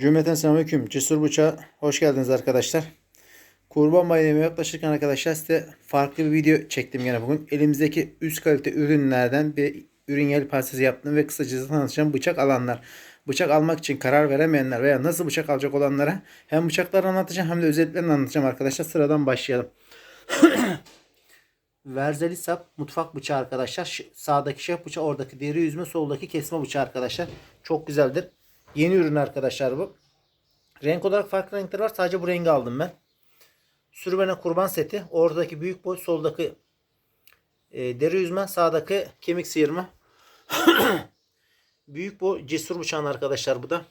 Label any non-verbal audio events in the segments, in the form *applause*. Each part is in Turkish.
Cümleten selamünaleyküm. Cesur Bıçağı hoş geldiniz arkadaşlar. Kurban Bayramı yaklaşırken arkadaşlar size farklı bir video çektim gene bugün. Elimizdeki üst kalite ürünlerden bir ürün yelpazesi yaptım ve kısaca tanıtacağım bıçak alanlar. Bıçak almak için karar veremeyenler veya nasıl bıçak alacak olanlara hem bıçakları anlatacağım hem de özelliklerini anlatacağım arkadaşlar. Sıradan başlayalım. *coughs* Verzeli sap mutfak bıçağı arkadaşlar. Sağdaki şef bıçağı oradaki deri yüzme soldaki kesme bıçağı arkadaşlar. Çok güzeldir. Yeni ürün arkadaşlar bu. Renk olarak farklı renkler var. Sadece bu rengi aldım ben. Sürmene kurban seti. Oradaki büyük boy soldaki e, deri yüzme sağdaki kemik sıyırma. *clears throat* büyük boy cesur bıçağın arkadaşlar bu da.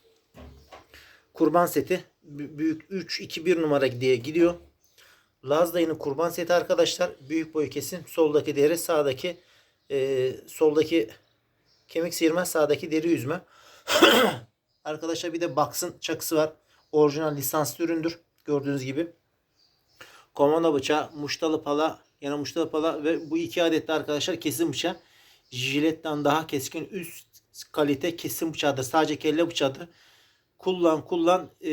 Kurban seti. Büyük 3 2 1 numara diye gidiyor. Laz dayının kurban seti arkadaşlar. Büyük boy kesim. Soldaki deri sağdaki e, soldaki kemik sıyırma sağdaki deri yüzme. *clears throat* Arkadaşlar bir de Box'ın çakısı var. Orijinal lisanslı üründür. Gördüğünüz gibi. Komando bıçağı, muştalı pala, yana muştalı pala ve bu iki adet de arkadaşlar kesim bıçağı. Jiletten daha keskin üst kalite kesim bıçağıdır. Sadece kelle bıçağıdır. Kullan kullan e,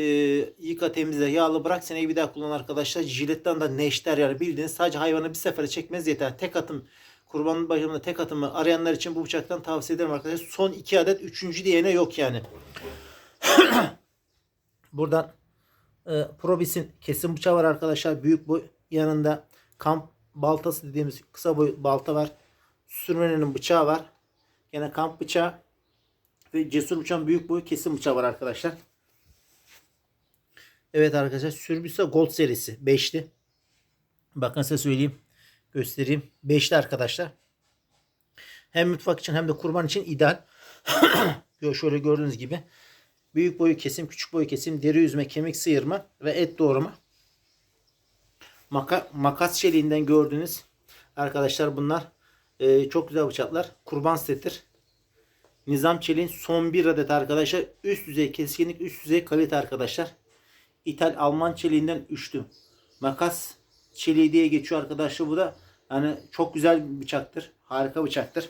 yıka temizle yağlı bırak seneyi bir daha kullan arkadaşlar. Jiletten de neşter yani bildiğiniz sadece hayvanı bir sefere çekmez yeter. Tek atım kurbanın bayramında tek atımı arayanlar için bu bıçaktan tavsiye ederim arkadaşlar. Son iki adet üçüncü diyene yok yani. *coughs* Buradan e, Probis'in kesim bıçağı var arkadaşlar. Büyük boy yanında kamp baltası dediğimiz kısa boy balta var. Sürmenenin bıçağı var. Yine kamp bıçağı ve cesur bıçağın büyük boy kesim bıçağı var arkadaşlar. Evet arkadaşlar Sürbüsa Gold serisi 5'li. Bakın size söyleyeyim. Göstereyim. 5'li arkadaşlar. Hem mutfak için hem de kurban için ideal. *coughs* Şöyle gördüğünüz gibi. Büyük boyu kesim, küçük boyu kesim, deri yüzme, kemik sıyırma ve et doğrama. Maka, makas çeliğinden gördüğünüz arkadaşlar bunlar e, çok güzel bıçaklar. Kurban setidir. Nizam çeliğin son bir adet arkadaşlar. Üst düzey keskinlik, üst düzey kalite arkadaşlar. İthal Alman çeliğinden üçlü. Makas çeliği diye geçiyor arkadaşlar. Bu da yani çok güzel bir bıçaktır. Harika bıçaktır.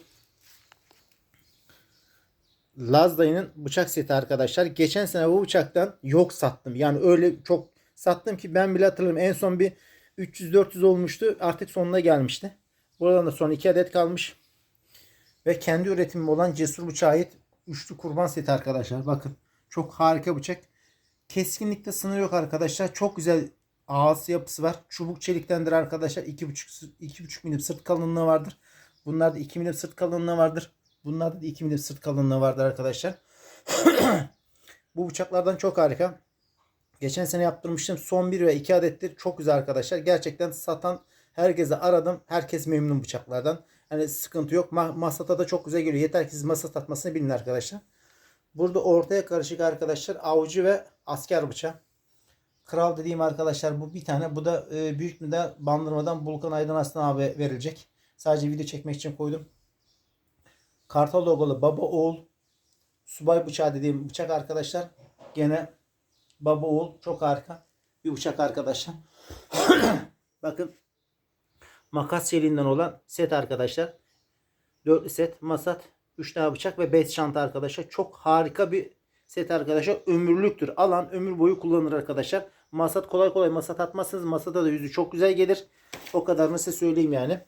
Laz dayının bıçak seti arkadaşlar. Geçen sene bu bıçaktan yok sattım. Yani öyle çok sattım ki ben bile hatırlamıyorum. En son bir 300-400 olmuştu. Artık sonuna gelmişti. Buradan da son 2 adet kalmış. Ve kendi üretimim olan Cesur Bıçak'a ait üçlü kurban seti arkadaşlar. Bakın çok harika bıçak. Keskinlikte sınır yok arkadaşlar. Çok güzel ağız yapısı var. Çubuk çeliktendir arkadaşlar. 2,5 2,5 milim sırt kalınlığı vardır. Bunlarda 2 milim sırt kalınlığı vardır. Bunlarda da 2 milim sırt kalınlığı vardır arkadaşlar. *clears throat* Bu bıçaklardan çok harika. Geçen sene yaptırmıştım. Son 1 ve 2 adettir. Çok güzel arkadaşlar. Gerçekten satan herkese aradım. Herkes memnun bıçaklardan. Hani sıkıntı yok. Ma masata da çok güzel geliyor. Yeter ki siz masat atmasını bilin arkadaşlar. Burada ortaya karışık arkadaşlar avcı ve asker bıçağı. Kral dediğim arkadaşlar bu bir tane. Bu da e, büyük bir de bandırmadan Bulkan Aydın Aslan abi verilecek. Sadece video çekmek için koydum. Kartal logolu baba oğul subay bıçağı dediğim bıçak arkadaşlar. Gene baba oğul çok harika bir bıçak arkadaşlar. *clears throat* Bakın makas serinden olan set arkadaşlar. Dörtlü set, masat, 3 tane bıçak ve 5 çanta arkadaşlar. Çok harika bir set arkadaşlar. Ömürlüktür. Alan ömür boyu kullanır arkadaşlar. Masat kolay kolay masat atmazsınız. Masada da yüzü çok güzel gelir. O kadarını size söyleyeyim yani.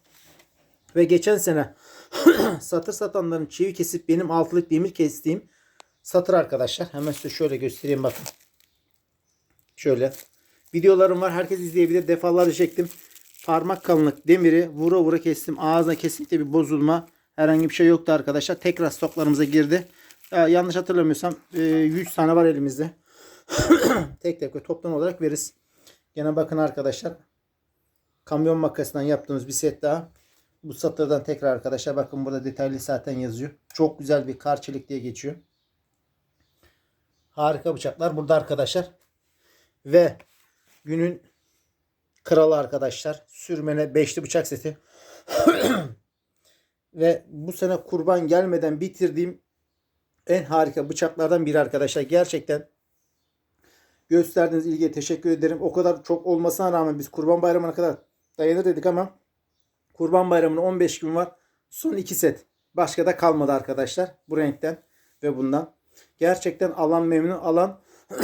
Ve geçen sene *clears throat* satır satanların çivi kesip benim altılık demir kestiğim satır arkadaşlar. Hemen size şöyle göstereyim bakın. Şöyle. Videolarım var. Herkes izleyebilir. Defalarca çektim. Parmak kalınlık demiri vura vura kestim. Ağzına kesinlikle bir bozulma herhangi bir şey yoktu arkadaşlar. Tekrar stoklarımıza girdi. Ya, yanlış hatırlamıyorsam e, 100 tane var elimizde. *clears throat* tek tek ve toplam olarak veririz. Gene bakın arkadaşlar. Kamyon makasından yaptığımız bir set daha. Bu satırdan tekrar arkadaşlar bakın burada detaylı zaten yazıyor. Çok güzel bir kar çelik diye geçiyor. Harika bıçaklar burada arkadaşlar. Ve günün kralı arkadaşlar. Sürmene beşli bıçak seti. *clears throat* Ve bu sene kurban gelmeden bitirdiğim en harika bıçaklardan biri arkadaşlar. Gerçekten gösterdiğiniz ilgiye teşekkür ederim. O kadar çok olmasına rağmen biz kurban bayramına kadar dayanır dedik ama kurban bayramına 15 gün var. Son 2 set. Başka da kalmadı arkadaşlar. Bu renkten ve bundan. Gerçekten alan memnun alan *clears throat*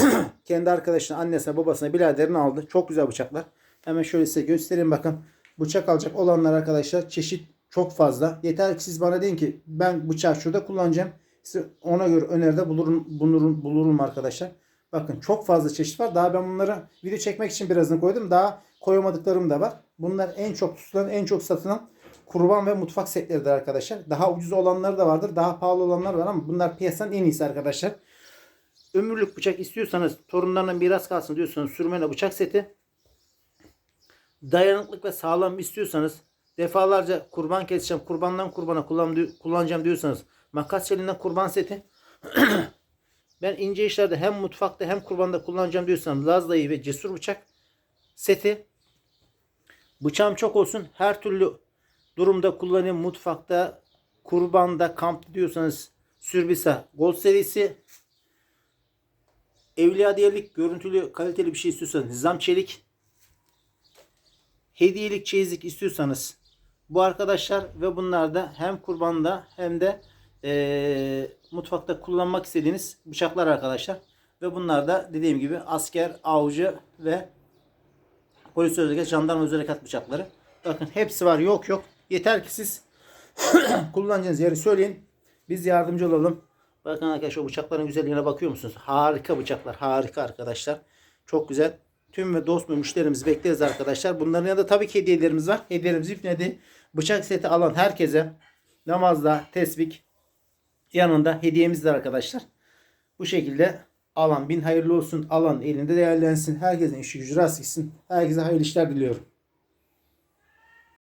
Kendi arkadaşına, annesine, babasına, biraderine aldı. Çok güzel bıçaklar. Hemen şöyle size göstereyim bakın. Bıçak alacak olanlar arkadaşlar çeşit çok fazla. Yeter ki siz bana deyin ki ben bıçağı şurada kullanacağım. Size ona göre öneride bulurum, bulurum, bulurum arkadaşlar. Bakın çok fazla çeşit var. Daha ben bunları video çekmek için birazını koydum. Daha koyamadıklarım da var. Bunlar en çok tutulan, en çok satılan kurban ve mutfak setleridir arkadaşlar. Daha ucuz olanları da vardır. Daha pahalı olanlar var ama bunlar piyasanın en iyisi arkadaşlar. Ömürlük bıçak istiyorsanız torunlarına miras kalsın diyorsanız sürmene bıçak seti. Dayanıklık ve sağlam istiyorsanız defalarca kurban keseceğim, kurbandan kurbana kullan, kullanacağım diyorsanız makas elinden kurban seti. *clears throat* ben ince işlerde hem mutfakta hem kurbanda kullanacağım diyorsanız Laz dayı ve cesur bıçak seti. Bıçağım çok olsun. Her türlü durumda kullanayım. Mutfakta, kurbanda, kampta diyorsanız Sürbisa Gold serisi. Evliya diyelik görüntülü kaliteli bir şey istiyorsanız Nizam Çelik. Hediyelik çeyizlik istiyorsanız bu arkadaşlar ve bunlar da hem kurbanda hem de eee, mutfakta kullanmak istediğiniz bıçaklar arkadaşlar. Ve bunlar da dediğim gibi asker, avcı ve polis özel jandarma özel harekat bıçakları. Bakın hepsi var yok yok. Yeter ki siz *clears throat* kullanacağınız yeri söyleyin. Biz yardımcı olalım. Bakın arkadaşlar bıçakların güzelliğine bakıyor musunuz? Harika bıçaklar. Harika arkadaşlar. Çok güzel. Tüm ve dost ve müşterimizi bekleriz arkadaşlar. Bunların yanında tabii ki hediyelerimiz var. Hediyelerimiz ipnedi. Bıçak seti alan herkese namazda tesbik yanında hediyemiz var arkadaşlar. Bu şekilde alan bin hayırlı olsun. Alan elinde değerlensin. Herkesin işi gücü rast gitsin. Herkese hayırlı işler diliyorum.